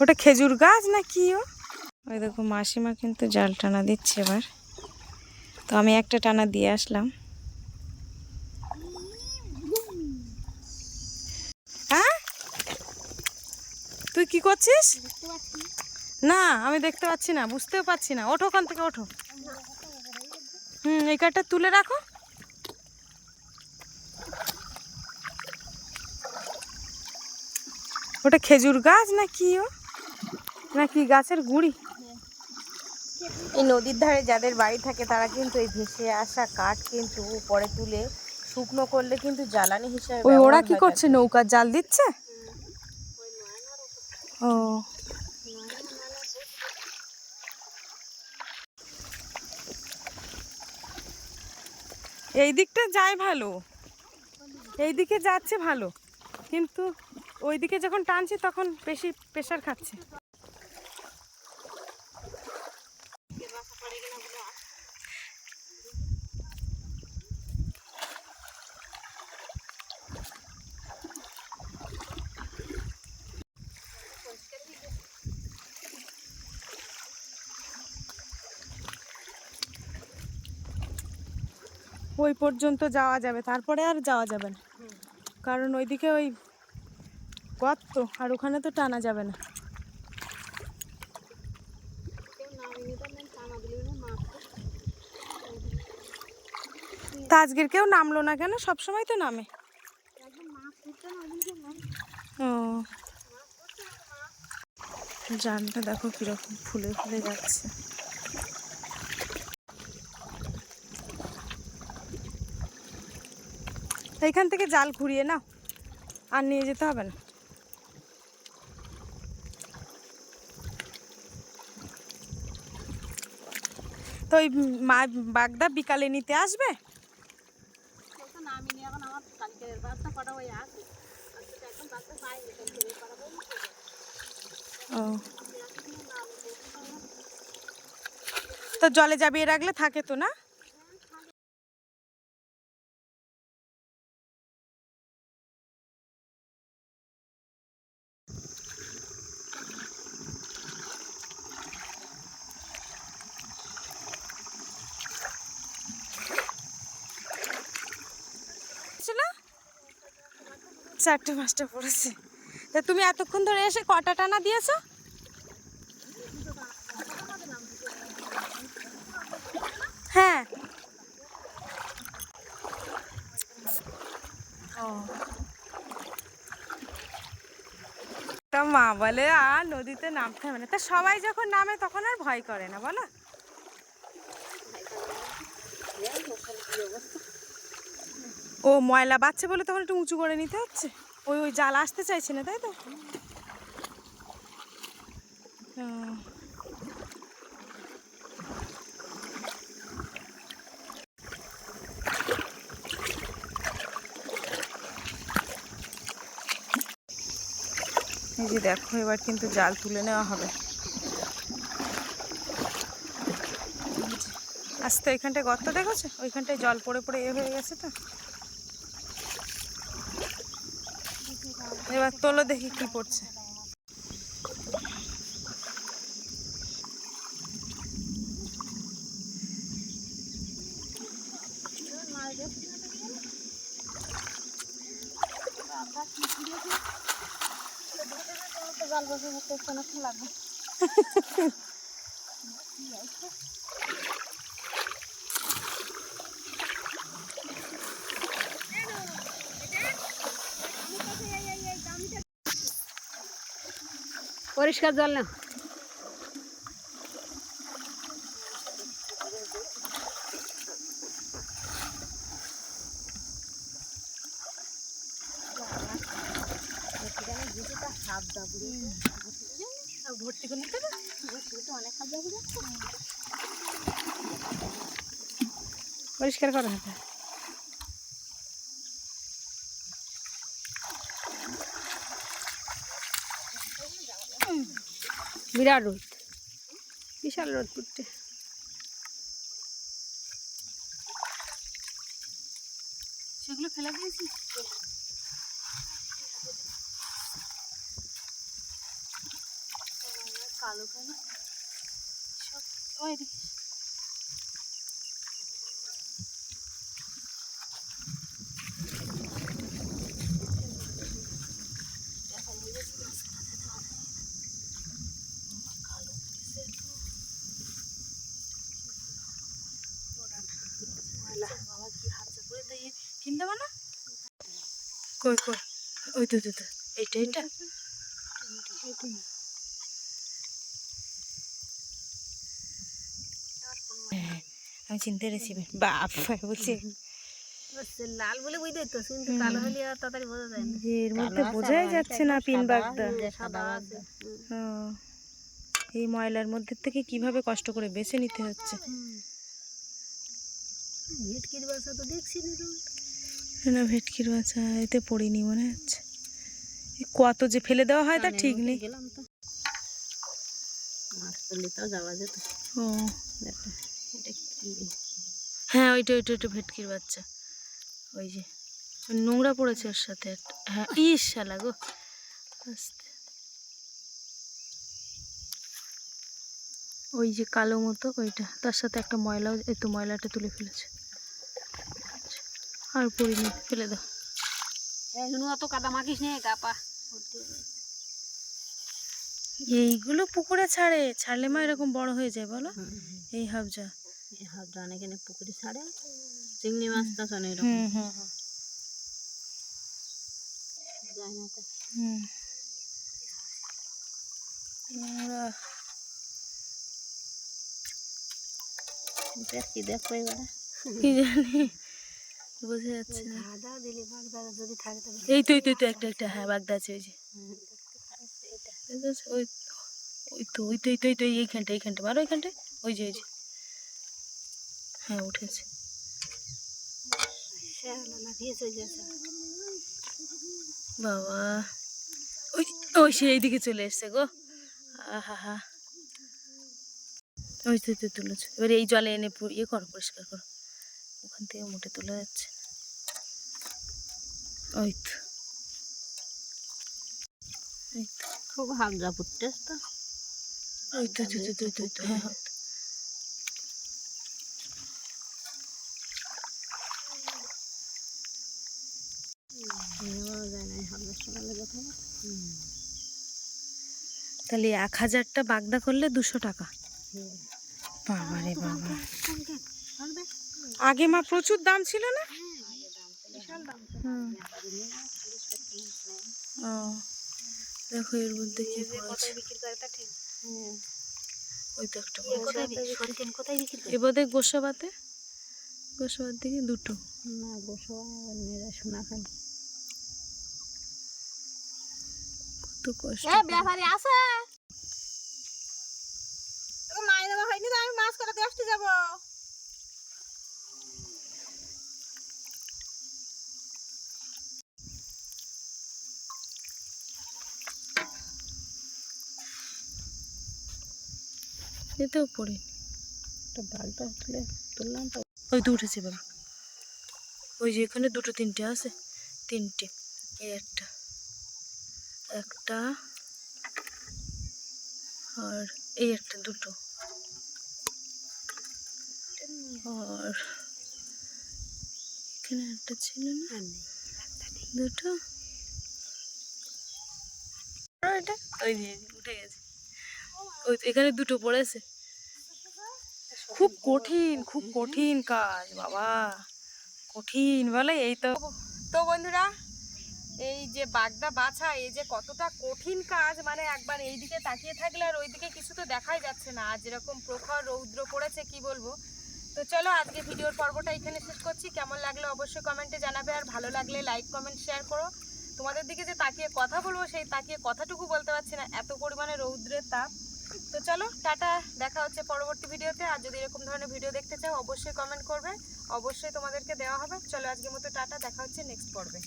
ওটা খেজুর গাছ না কি ও? ওই দেখো মাসিমা কিন্তু জাল টানা দিচ্ছে এবার। তো আমি একটা টানা দিয়ে আসলাম। হ্যাঁ? তুই কি করছিস? না আমি দেখতে পাচ্ছি না বুঝতেও পাচ্ছি না। ওঠো ওখান থেকে ওঠো। হুম এই কাঠটা তুলে রাখো। ওটা খেজুর গাছ না কি ও? না কি গাছের গুড়ি? এই নদীর ধারে যাদের বাড়ি থাকে তারা কিন্তু এই ভেসে আসা কাঠ কিন্তু পরে তুলে শুকনো করলে কিন্তু জ্বালানি হিসাবে ওই ওরা কি করছে? নৌকার জাল দিচ্ছে? ও। এই দিকটা যায় ভালো। এই দিকে যাচ্ছে ভালো। কিন্তু ওই দিকে যখন টানছি তখন বেশি প্রেশার খাচ্ছে। ওই পর্যন্ত যাওয়া যাবে, তারপরে আর যাওয়া যাবে না। কারণ ওইদিকে ওই গর্ত, আর ওখানে তো টানা যাবে না। তা আজকের কেউ নামলো না কেন? সব সময় তো নামে। ও। জানটা দেখো কীরকম ফুলে ফুলে যাচ্ছে। এইখান থেকে জাল ঘুরিয়ে নাও আর নিয়ে যেতে হবে না। তো ওই মা বাগদা বিকালে নিতে আসবে? ও। তো জলে যাবিয়ে রাখলে থাকে তো না ছিল চারটে পাঁচটা পড়েছে। তা তুমি এতক্ষণ ধরে এসে কটা টানা দিয়েছ? হ্যাঁ। তা মা বলে, আর নদীতে নামতে হবে না। তা সবাই যখন নামে, তখন আর ভয় করে না, বলো? ও ময়লা বাচ্চা বলে তখন একটু উঁচু করে নিতে হচ্ছে। ওই ওই জাল আসতে চাইছে না, তাই তো। এই যে দেখো, এবার কিন্তু জাল তুলে নেওয়া হবে। আস্তে ওইখানটায় গর্ত দেখেছ? ওইখানটায় জল পড়ে পড়ে এ হয়ে গেছে তো? এবার তোলো দেখি কি পড়ছে। পরিষ্কার জল না ভর্তি করে নিতে না পরিষ্কার করা হবে বিরাট রোদ। বিশাল রোদ পড়তে সেগুলো ফেলা দিয়েছি? কালো কালো। সব ওই কিনতে না? কই কই? ওই তো তো তো। এইটা এইটা? হ্যাঁ, আমি চিনতে পেরেছি। বাপ বলছি লাল বলে বুঝতে তো কিন্তু কালো হলে আর তাড়াতাড়ি বোঝা যায় না। এর মধ্যে বোঝাই যাচ্ছে না পিন বাগদা সাদা আছে। এই ময়লার মধ্যে থেকে কীভাবে কষ্ট করে বেছে নিতে হচ্ছে? ভেটকির বাসা তো দেখছি না না ভেটকির বাচ্চা এতে পড়িনি মনে হচ্ছে। কত যে ফেলে দেওয়া হয় তা ঠিক নেই। গেলাম তো। যাওয়া যেত। ও। এটা কি? হ্যাঁ ওইটা ওইটা ওইটা ভেটকির বাচ্চা। ওই যে নোংরা পড়েছে ওর সাথে হ্যাঁ ইস শালা গো। আস্তে। ওই যে কালো মতো ওইটা। তার সাথে একটা ময়লাও এই তো ময়লাটা তুলে ফেলেছে। আর পড়িনি ফেলে দাও। অত কাদা মাখিস নে গা পা। এইগুলো পুকুরে ছাড়ে ছাড়লে মা এরকম বড় হয়ে যায় বলো? এই হাবজা হাবটা অনেক এনে পুকুরে ছাড়ে। চিংড়ি মাছ তো শোনে এরকম হুম হুম হুম। যায় না তো হুম নোংরা দেখছি দেখো এবারে কি জানি। বোঝা যাচ্ছে না। এই তো এই তো এই একটা একটা হ্যাঁ বাগদা আছে ওই যে। ওই ওই তো ওই তো ওই তো ওই তো এই- এইখানটা এইখানটা মারো এইখানটা ওই যে ওই যে। হ্যাঁ উঠেছে। বাবা। ওই ওই সে এইদিকে চলে এসছে গো। আহা হা। ওই তো তুলেছো এবার এই জলে এনে ইয়ে করো পরিষ্কার করো। ওখান থেকে মুটে তোলা যাচ্ছে। ওই তো। খুব হাবজা ফুটতেস তো। ওই হ্যাঁ তাহলে এক হাজারটা বাগদা করলে দুশো টাকা। বাবা রে বাবা। আগে মা প্রচুর দাম ছিল না? হুম। ও দেখো এর মধ্যে কি পড়েছে বিক্রি করে ওই তো একটা পড়েছে। কোথায় বিক্রি সরিষেন কোথায় বিক্রি করে? এ বোধহয় গোসাবাতে? গোসাবার দিকে দুটো। না কত কষ্ট ব্যাপারে আছে মায়ের দেওয়া হয়নি তো আমি মাছ করাতে আসতে যাব? এতেও পড়ি। বালটা তুলে তুললাম ওই তো উঠেছে বাবা ওই যে এখানে দুটো তিনটে আছে। তিনটে এই একটা একটা আর এই একটা দুটো। আর এখানে একটা ছিল না? দুটো? এটা ওই যে উঠে গেছে। এখানে দুটো পড়েছে। খুব কঠিন খুব কঠিন কাজ, বাবা। কঠিন বলে এই তো। তো বন্ধুরা, এই যে বাগদা বাছা, এই যে কতটা কঠিন কাজ মানে একবার এই দিকে তাকিয়ে থাকলে আর ওইদিকে কিছু তো দেখাই যাচ্ছে না। আর যেরকম প্রখর রৌদ্র পড়েছে, কি বলব? তো চলো আজকে ভিডিওর পর্বটা এখানে শেষ করছি। কেমন লাগল অবশ্যই কমেন্টে জানাবে। আর ভালো লাগলে লাইক কমেন্ট শেয়ার করো। তোমাদের দিকে যে তাকিয়ে কথা বলব, সেই তাকিয়ে কথাটুকু বলতে পারছি না। এত পরিমাণে রৌদ্রের তাপ। তো চলো, টাটা, দেখা হচ্ছে পরবর্তী ভিডিওতে। আর যদি এরকম ধরনের ভিডিও দেখতে চাও, অবশ্যই কমেন্ট করবে। অবশ্যই তোমাদেরকে দেওয়া হবে। চলো আজকের মতো টাটা, দেখা হচ্ছে নেক্সট পর্বে।